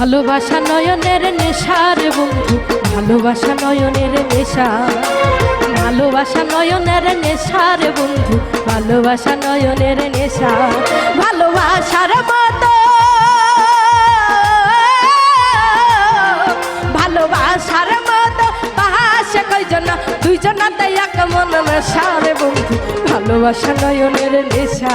ভালোবাসা নয়নের নেশার বন্ধু, ভালোবাসা নয়নের নেশা। ভালোবাসা নয়নের নেশার বন্ধু, ভালোবাসা নয়নের নেশা। ভালোবাসার মতো। ভালোবাসার মতো। বাসা কয়জন? দুইজন এক মন নেশার বন্ধু, ভালোবাসা নয়নের নেশা।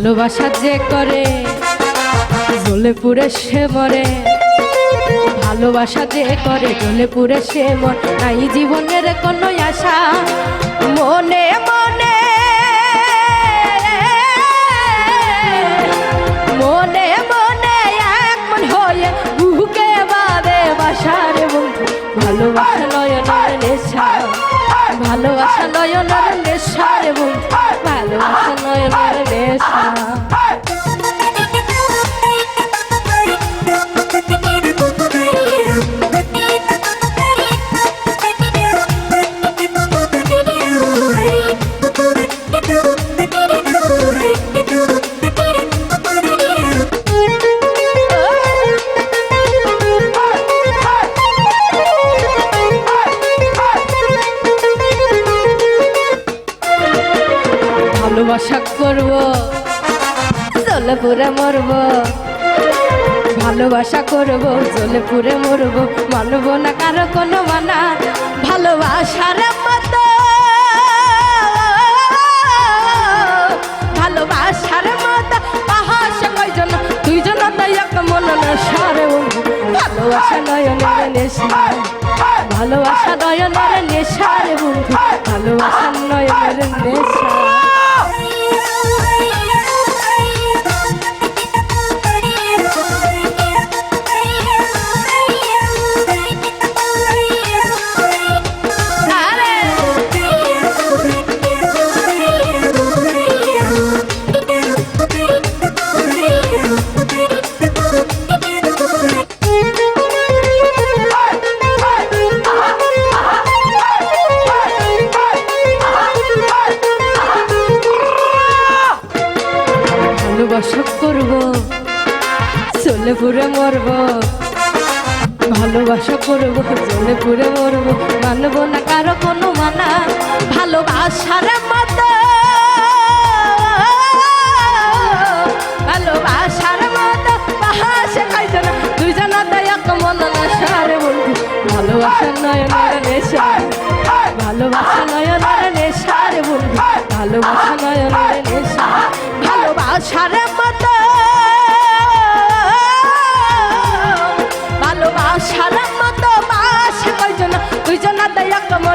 ভালোবাসা যে করে জ্বলে পুরে সে মরে। ভালোবাসা যে করে জ্বলে পুরে সে মর। নাই জীবনের কোনো আশা, মনে মনে। মনে মনে এক মন হয়ে বুকে বাদে বাসারে বন্ধু ভালোবাসা নয়নের নেশা, ভালোবাসা ভালোবাসা করব। জলে পুরে মরব। ভালোবাসা করব জলে পুরে মরব। মানব না কারও কোনো মানা, ভালোবাসার মতো। ভালোবাসার মতো পাহাড় কয়জন? দুইজন তাই এক মন না সারে ভালোবাসা নয়নের নেশা, ভালোবাসা নয়নের করব চলে পুরে মরব, ভালোবাসা করব চলে পুরে মরব, মানব না কারও কোনো মানা, ভালোবাসার মতো। ভালোবাসার মতো পাহাসে খাইছে না। দুইজন এক মন না ভালোবাসা নয়নের নেশা। ভালোবাসা বন্ধু ভালোবাসা ভালোবাসার